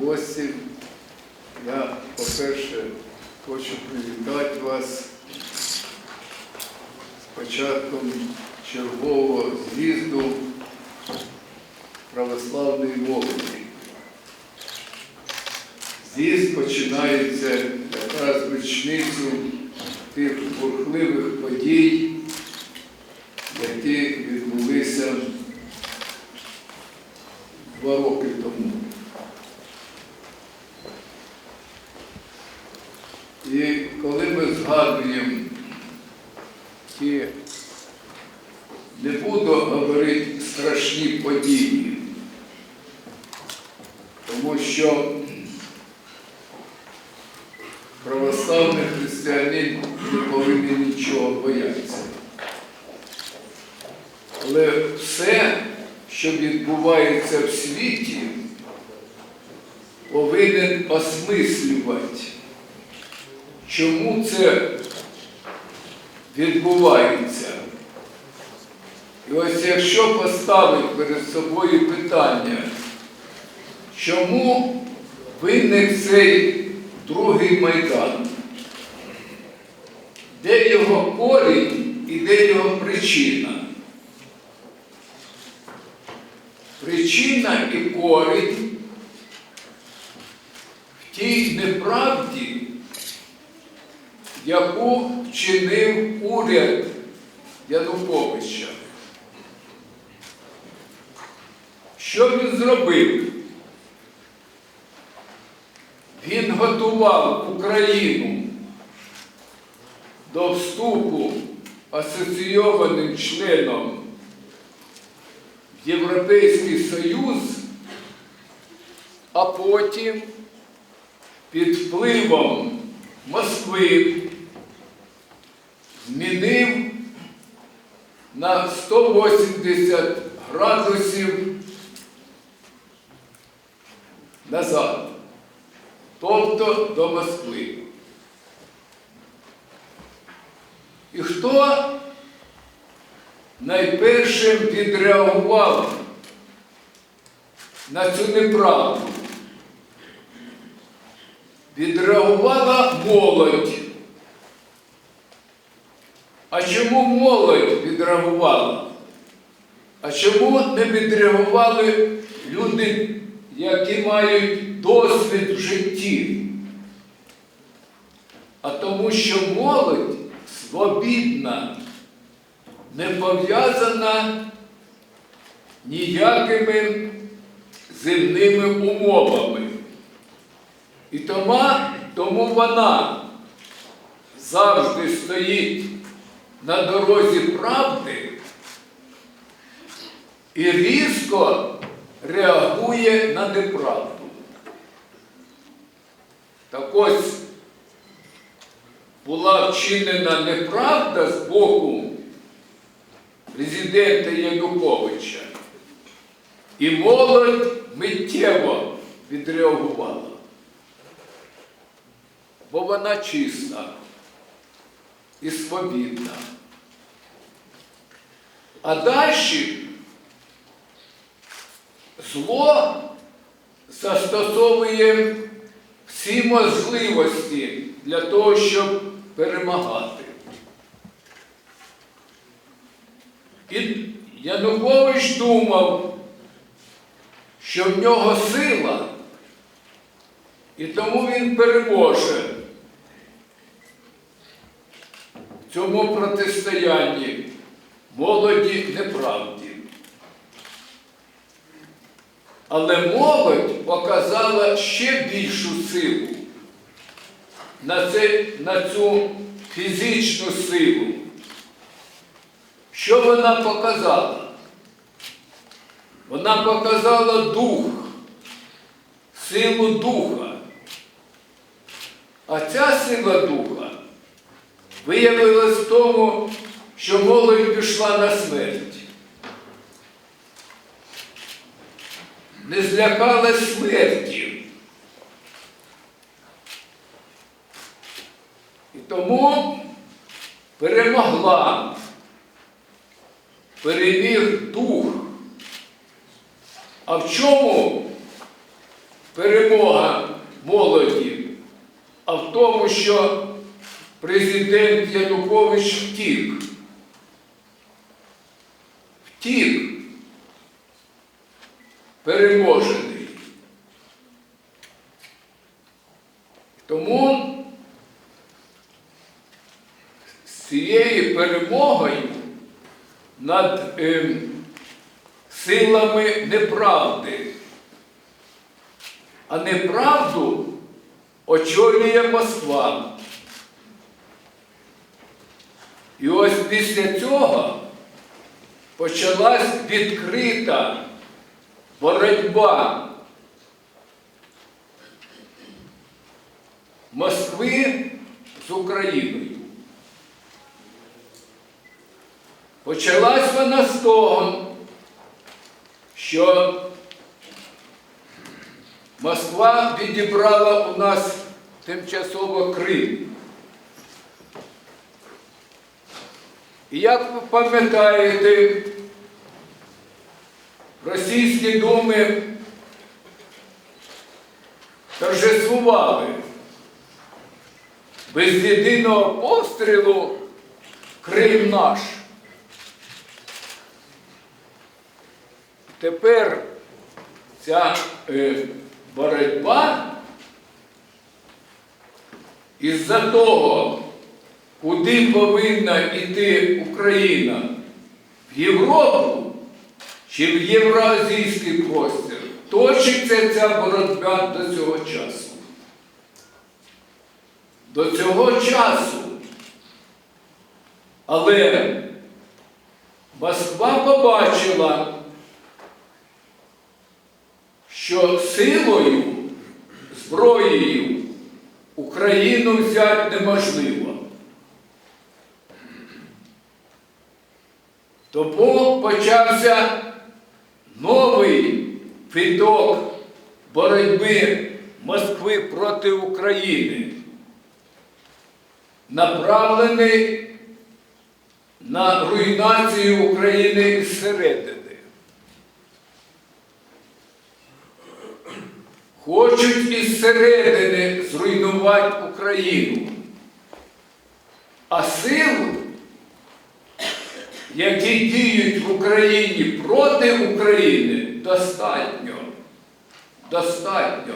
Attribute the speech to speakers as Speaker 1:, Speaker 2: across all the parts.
Speaker 1: гості. Я, по-перше, хочу привітати вас з початком чергового з'їзду православної молоді. З'їзд починається якраз в річницю тих бурхливих подій, які відбулися два роки тому. І коли ми згадуємо ті, не буду говорити страшні події, тому що православний християнин не повинен нічого боятися. Але все, що відбувається в світі, повинен осмислювати, чому це відбувається. І ось якщо поставити перед собою питання, чому виник цей другий майдан? Де його корінь і де його причина? Причина і корінь в тій неправді, яку вчинив уряд Януковича. Що він зробив? Він готував Україну до вступу асоційованим членом в Європейський Союз, а потім під впливом Москви змінив на 180 градусів назад, тобто до Москви. І хто найпершим відреагував на цю неправду? Відреагувала молодь. А чому молодь відреагувала? А чому не відреагували люди, які мають досвід в житті? А тому, що молодь свобідна, не пов'язана ніякими земними умовами. І тому, тому вона завжди стоїть на дорозі правди і різко реагує на неправду. Так ось була вчинена неправда з боку президента Януковича, і молодь миттєво відреагувала. Бо вона чиста і свобідна. А далі зло застосовує всі можливості для того, щоб перемагати. І Янукович думав, що в нього сила, і тому він переможе в цьому протистоянні молоді неправді. Але молодь показала ще більшу силу на, це, на цю фізичну силу. Що вона показала? Вона показала дух, силу духа. А ця сила духа виявилась в тому, що молодь пішла на смерть. Не злякалась смерті. І тому перемогла, переміг дух. А в чому перемога молоді, а в тому, що президент Янукович втік. Втік переможений. Тому з цією перемогою над ем, силами неправди, а неправду очолює Москва. І ось після цього почалась відкрита боротьба Москви з Україною. Почалась вона з того, що Москва відібрала у нас тимчасово Крим. І як ви пам'ятаєте, російські думи торжествували без єдиного пострілу Крим наш. Тепер ця е, боротьба із-за того, куди повинна йти Україна в Європу чи в Євроазійський простір, точиться ця боротьба до цього часу. До цього часу. Але Москва побачила, що силою, зброєю Україну взяти неможливо. Тому почався новий виток боротьби Москви проти України, направлений на руйнацію України зсередини. Хочуть із середини зруйнувати Україну, а сил, які діють в Україні проти України, достатньо. Достатньо.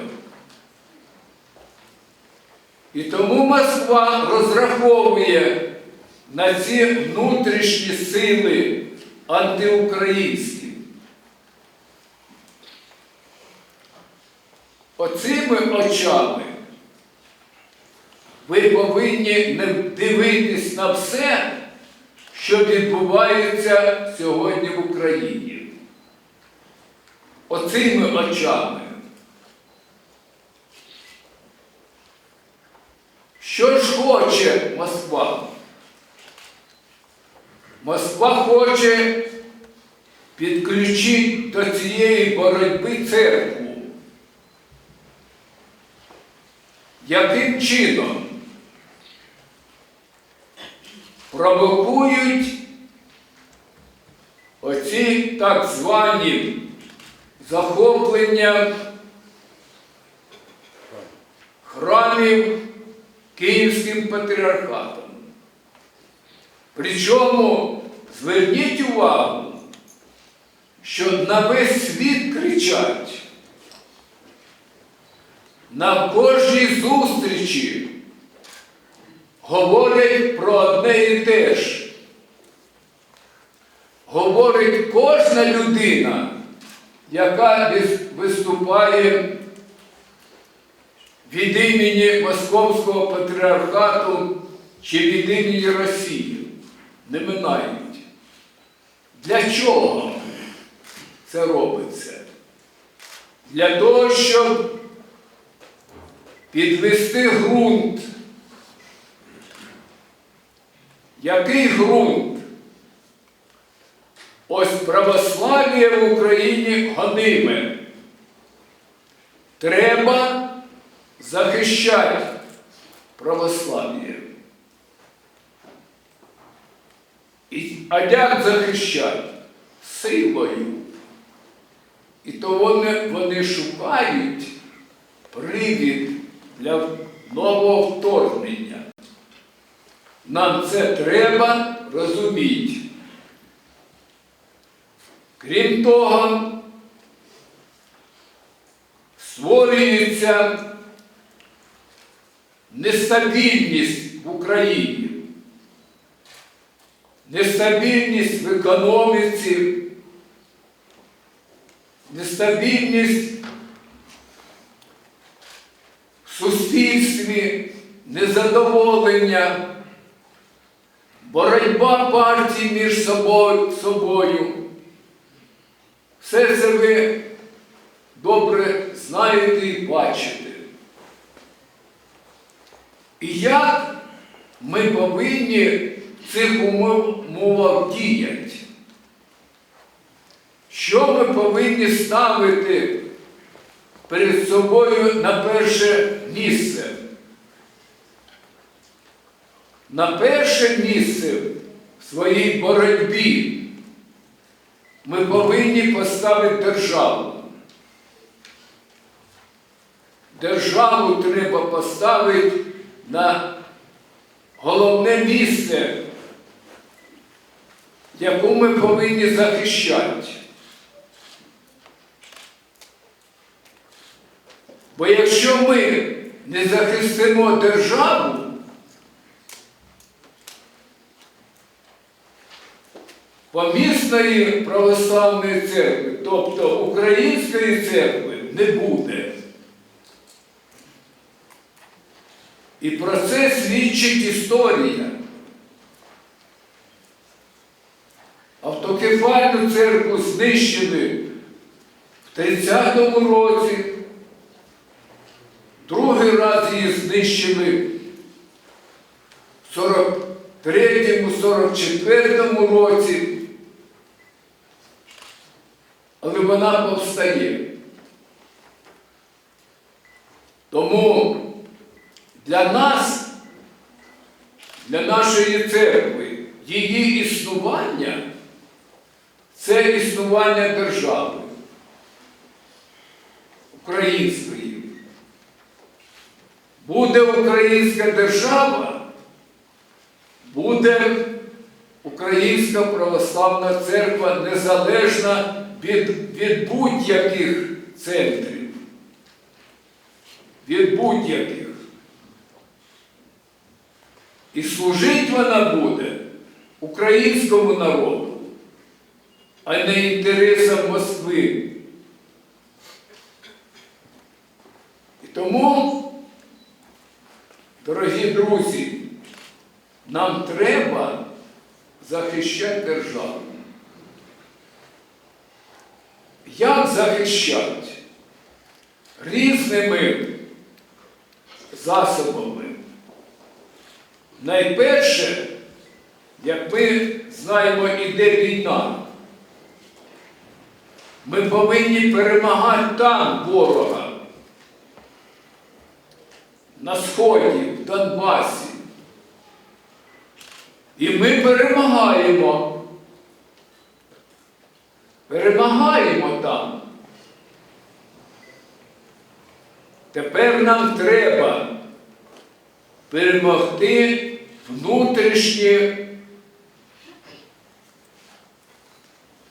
Speaker 1: І тому Москва розраховує на ці внутрішні сили антиукраїнські. Оцими очами ви повинні не дивитись на все, що відбувається сьогодні в Україні. Оцими очами. Що ж хоче Москва? Москва хоче підключити до цієї боротьби церкву. Яким чином провокують оці так звані захоплення храмів Київським патріархатом. Причому зверніть увагу, що на весь світ кричать. На кожній зустрічі говорять про одне і те ж. Говорить кожна людина, яка виступає від імені Московського патріархату чи від імені Росії. Не минають. Для чого це робиться? Для того, щоб підвести ґрунт. Який ґрунт? Ось православ'я в Україні гониме. Треба захищати православ'я. А як захищати? Силою. І то вони, вони шукають привід для нового вторгнення. Нам це треба розуміти. Крім того, створюється нестабільність в Україні, нестабільність в економіці, нестабільність в суспільстві, незадоволення, боротьба партій між собою. собою. Все це ви добре знаєте і бачите. І як ми повинні в цих умовах діяти? Що ми повинні ставити перед собою на перше місце? На перше місце в своїй боротьбі ми повинні поставити державу. Державу треба поставити на головне місце, яку ми повинні захищати. Бо якщо ми не захистимо державу, помісної православної церкви, тобто української церкви, не буде. І про це свідчить історія. Автокефальну церкву знищили в 30-му році, другий раз її знищили в 43-му, 44-му році, але вона повстає. Тому для нас, для нашої церкви, її існування це існування держави української. Буде українська держава, буде Українська православна церква незалежна від, від будь-яких центрів, від будь-яких. І служить вона буде українському народу, а не інтересам Москви. І тому, дорогі друзі, нам треба захищати державу. Як захищати? Різними засобами. Найперше, як ми знаємо, іде війна. Ми повинні перемагати там ворога. На Сході, в Донбасі. І ми перемагаємо. Перемагаємо там. Тепер нам треба перемогти внутрішнє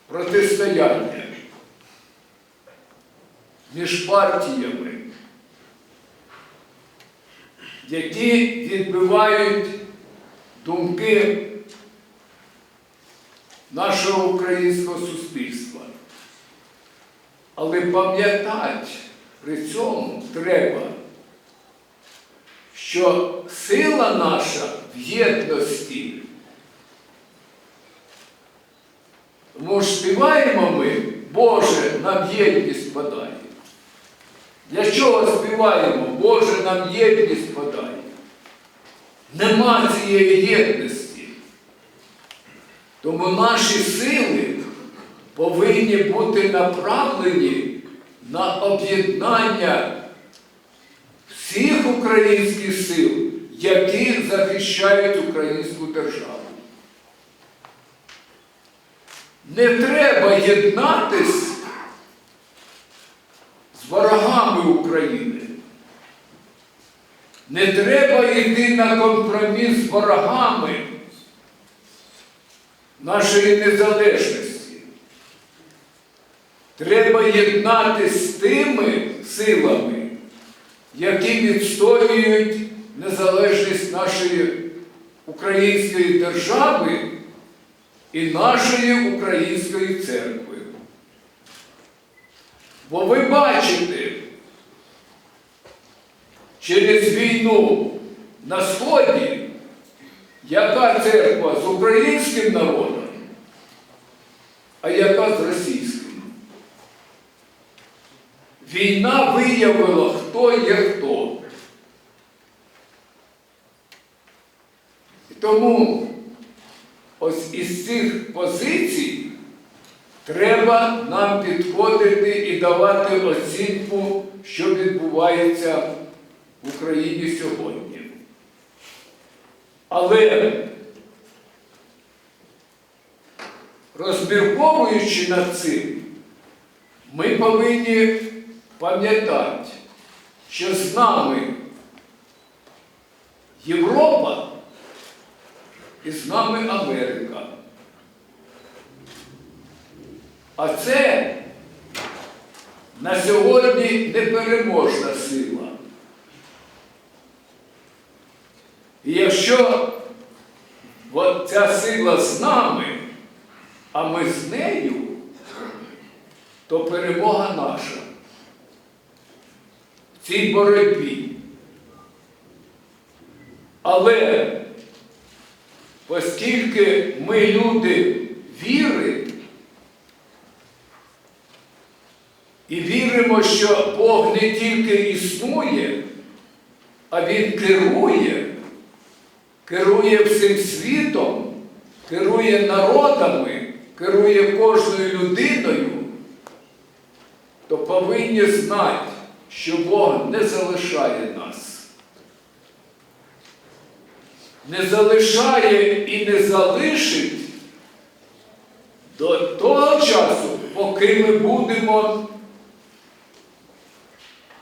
Speaker 1: протистояння між партіями, які відбивають думки нашого українського суспільства. Але пам'ятати при цьому треба, що сила наша єдності. Тому співаємо ми, Боже, нам єдність подай. Для чого співаємо? Боже, нам єдність подай. Нема цієї єдності. Тому наші сили повинні бути направлені на об'єднання всіх українських сил, які захищають українську державу. Не треба єднатись з ворогами України. Не треба йти на компроміс з ворогами нашої незалежності. Треба єднатися з тими силами, які відстоюють незалежність нашої української держави і нашої української церкви. Бо ви бачите, через війну на Сході, яка церква з українським народом, а яка з російським. Війна виявила, хто є хто. І тому ось із цих позицій треба нам підходити і давати оцінку, що відбувається в Україні сьогодні. Але розмірковуючи над цим, ми повинні пам'ятати, що з нами Європа і з нами Америка. А це на сьогодні непереможна сила. І якщо от ця сила з нами, а ми з нею, то перемога наша в цій боротьбі. Але оскільки ми люди віри, і віримо, що Бог не тільки існує, а Він керує, керує всім світом, керує народами, керує кожною людиною, то повинні знати, що Бог не залишає нас. Не залишає і не залишить до того часу, поки ми будемо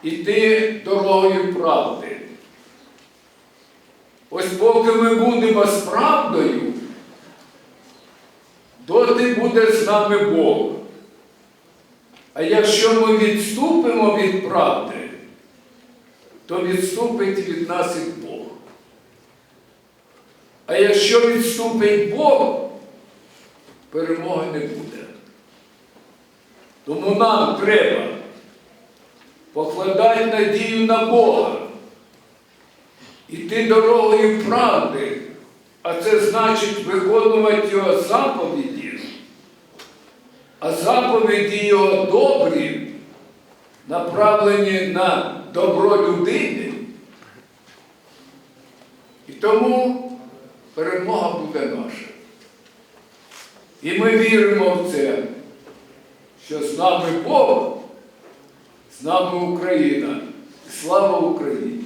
Speaker 1: йти дорогою правди. Ось поки ми будемо з правдою, доти буде з нами Бог. А якщо ми відступимо від правди, то відступить від нас і. А якщо відступить Бог, перемоги не буде. Тому нам треба покладати надію на Бога, іти дорогою правди, а це значить виконувати Його заповіді, а заповіді Його добрі, направлені на добро людини. І тому перемога буде наша. І ми віримо в це, що з нами Бог, з нами Україна. Слава Україні!